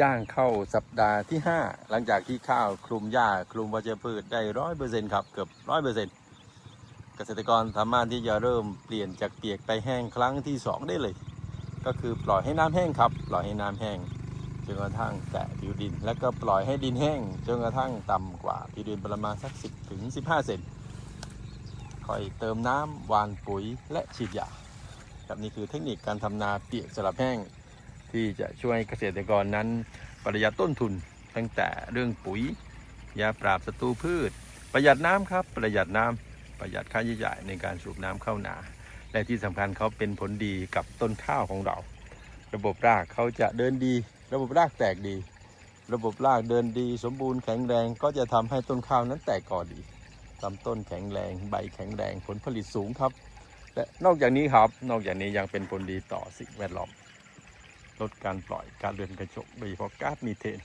ย่างเข้าสัปดาห์ที่ 5 หลังจากที่ข้าวคลุมหญ้าคลุมวัชพืชได้ร้อยเปอร์เซ็นต์ครับ เกือบร้อยเปอร์เซ็นต์เกษตรกรสามารถที่จะเริ่มเปลี่ยนจากเปียกไปแห้งครั้งที่ 2 ได้เลย ก็คือปล่อยให้น้ำแห้งครับ ปล่อยให้น้ำแห้งจนกระทั่งแตะผิวดิน แล้วก็ปล่อยให้ดินแห้งจนกระทั่งต่ำกว่าผิวดินประมาณสัก 10ถึง15 เซนค่อยเติมน้ำหวานปุ๋ยและฉีดยาครับนี่คือเทคนิคการทำนาเปียกสลับแห้ง ที่จะช่วยเกษตรกรนั้นประหยัดต้นทุนตั้งแต่เรื่องปุ๋ย ยาปราบศัตรูพืช ประหยัดน้ำครับ ประหยัดน้ำประหยัดค่าใช้จ่ายในการสูบน้ำเข้านา และที่สำคัญเขาเป็นผลดีกับต้นข้าวของเรา ระบบรากเขาจะเดินดี ระบบรากแตกดี ระบบรากเดินดี สมบูรณ์แข็งแรงก็จะทำให้ต้นข้าวนั้นแตกกอดีลำต้นแข็งแรงใบแข็งแรงผลผลิตสูงครับ และนอกจากนี้ครับนอกจากนี้ยังเป็นผลดีต่อสิ่งแวดล้อม ลดการปล่อยการเรือนกระจกโดยเฉพาะก๊าซมีเทน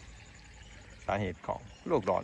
สาเหตุของโลกร้อน